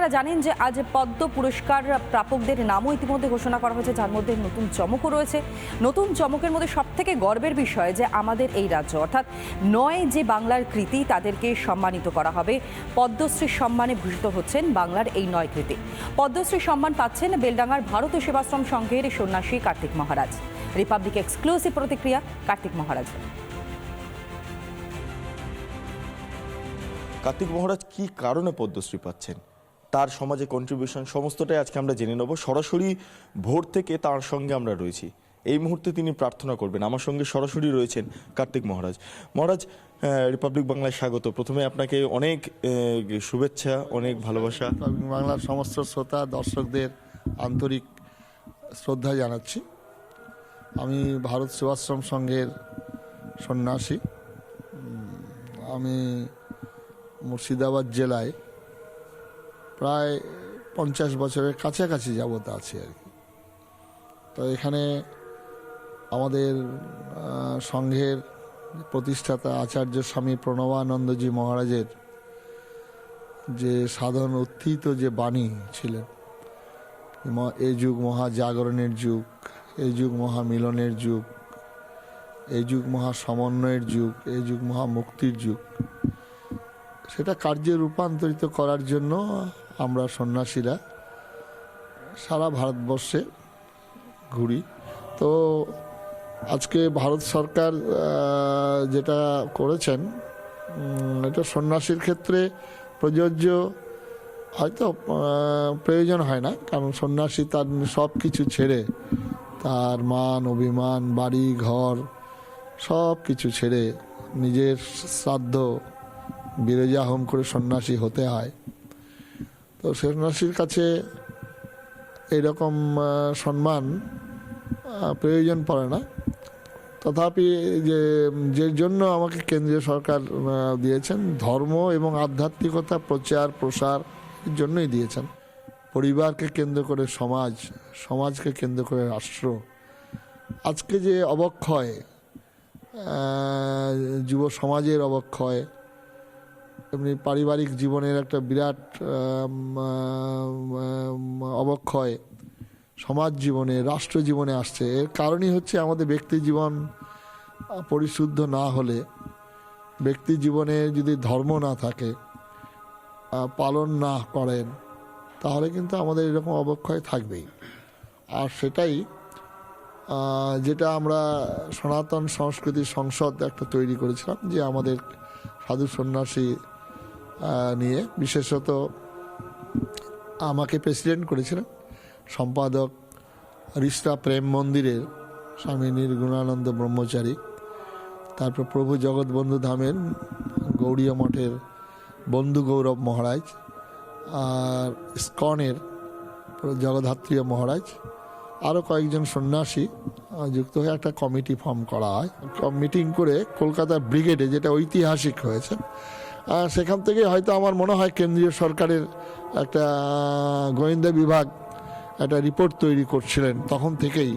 আপনারা জানেন যে আজ পদ্ম পুরস্কার প্রাপকদের নামও ইতিমধ্যে ঘোষণা করা হয়েছে, যার মধ্যে নতুন চমকও রয়েছে। নতুন চমকের মধ্যে সব থেকে গর্বের বিষয় যে আমাদের এই রাজ্য, অর্থাৎ নয় যে বাংলার কৃতি তাদেরকে সম্মানিত করা হবে পদ্মশ্রী সম্মানে ভূষিত হচ্ছেন বাংলার এই নয় কৃতি। পদ্মশ্রী সম্মান পাচ্ছেন বেলডাঙ্গার ভারতীয় সেবাশ্রম সংঘের সন্ন্যাসী কার্তিক মহারাজ। রিপাবলিক এক্সক্লুসিভ প্রতিক্রিয়া কার্তিক মহারাজ। কার্তিক মহারাজ, কি কারণে পদ্মশ্রী পাচ্ছেন? তার সমাজে কন্ট্রিবিউশন সমস্তটাই আজকে আমরা জেনে নেব। সরাসরি ভোর থেকে তার সঙ্গে আমরা রয়েছি। এই মুহূর্তে তিনি প্রার্থনা করবেন। আমার সঙ্গে সরাসরি রয়েছেন কার্তিক মহারাজ। মহারাজ রিপাবলিক বাংলায় স্বাগত। প্রথমে আপনাকে অনেক শুভেচ্ছা, অনেক ভালোবাসা। বাংলার সমস্ত শ্রোতা, দর্শকদের আন্তরিক শ্রদ্ধা জানাচ্ছি। আমি ভারত সেবাশ্রম সংঘের সন্ন্যাসী। আমি মুর্শিদাবাদ জেলায় প্রায় পঞ্চাশ বছরের কাছাকাছি যাবত আছি আর কি। তো এখানে আমাদের সংঘের প্রতিষ্ঠাতা আচার্য স্বামী প্রণবানন্দজি মহারাজের যে সাধারণ উত্থিত যে বাণী ছিলেন এই যুগ মহা জাগরণের যুগ এই যুগ মহা মিলনের যুগ এই যুগ মহা সমন্বয়ের যুগ এই যুগ মহা মুক্তির যুগ সেটা কার্যে রূপান্তরিত করার জন্য আমরা সন্ন্যাসীরা সারা ভারতবর্ষে ঘুরি। তো আজকে ভারত সরকার যেটা করেছেন এটা সন্ন্যাসীর ক্ষেত্রে প্রযোজ্য হয়তো প্রয়োজন হয় না, কারণ সন্ন্যাসী তার সব কিছু ছেড়ে, তার মান, অভিমান, বাড়ি, ঘর, সব কিছু ছেড়ে নিজের শ্রাদ্ধ বিরজা হোম করে সন্ন্যাসী হতে হয়। তো সন্ন্যাসীর কাছে এরকম সম্মান প্রয়োজন পড়ে না। তথাপি যে যে জন্য আমাকে কেন্দ্রীয় সরকার দিয়েছেন, ধর্ম এবং আধ্যাত্মিকতা প্রচার, প্রসার জন্যই দিয়েছেন। পরিবারকে কেন্দ্র করে সমাজ, সমাজকে কেন্দ্র করে রাষ্ট্র। আজকে যে অবক্ষয় যুব সমাজের অবক্ষয় এমনি পারিবারিক জীবনের একটা বিরাট অবক্ষয় সমাজ জীবনে, রাষ্ট্র জীবনে আসছে। এর কারণই হচ্ছে আমাদের ব্যক্তি জীবন পরিশুদ্ধ না হলে, ব্যক্তি জীবনে যদি ধর্ম না থাকে পালন না করেন, তাহলে কিন্তু আমাদের এরকম অবক্ষয় থাকবেই। আর সেটাই যেটা আমরা সনাতন সংস্কৃতি সংসদ একটা তৈরি করেছিলাম, যে আমাদের সাধু সন্ন্যাসী নিয়ে বিশেষত আমাকে প্রেসিডেন্ট করেছিলেন, সম্পাদক রিষ্টা প্রেম মন্দিরের স্বামী নির্গুণানন্দ ব্রহ্মচারী, তারপর প্রভু জগৎবন্ধু ধামের গৌড়ীয় মঠের বন্ধু গৌরব মহারাজ, আর স্কনের জগদ্ধাত্রীয় মহারাজ আরও কয়েকজন সন্ন্যাসী যুক্ত হয়ে একটা কমিটি ফর্ম করা হয়। মিটিং করে কলকাতার ব্রিগেডে, যেটা ঐতিহাসিক হয়েছে সেখান থেকে হয়তো আমার মনে হয় কেন্দ্রীয় সরকারের একটা গোয়েন্দা বিভাগ একটা রিপোর্ট তৈরি করছিলেন তখন থেকেই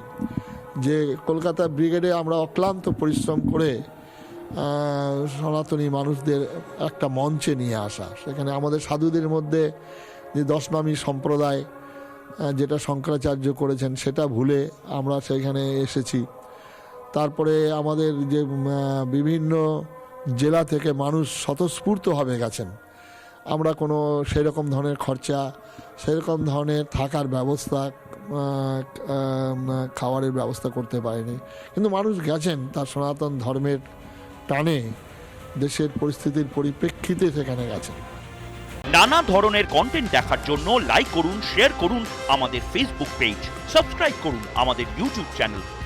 যে কলকাতা ব্রিগেডে আমরা অক্লান্ত পরিশ্রম করে সনাতনী মানুষদের একটা মঞ্চে নিয়ে আসা। সেখানে আমাদের সাধুদের মধ্যে যে দশনামী সম্প্রদায় যেটা শঙ্করাচার্য করেছেন সেটা ভুলে আমরা সেখানে এসেছি। তারপরে আমাদের যে বিভিন্ন জেলা থেকে মানুষ স্বতঃস্ফূর্তভাবে গেছেন। আমরা কোনো সেরকম ধরনের খরচা, সেরকম ধরনের থাকার ব্যবস্থা খাওয়ারের ব্যবস্থা করতে পারেনি। কিন্তু মানুষ গেছেন তার সনাতন ধর্মের টানে, দেশের পরিস্থিতির পরিপ্রেক্ষিতে সেখানে গেছেন। নানা ধরনের কন্টেন্ট দেখার জন্য লাইক করুন শেয়ার করুন আমাদের ফেসবুক পেজ সাবস্ক্রাইব করুন আমাদের ইউটিউব চ্যানেল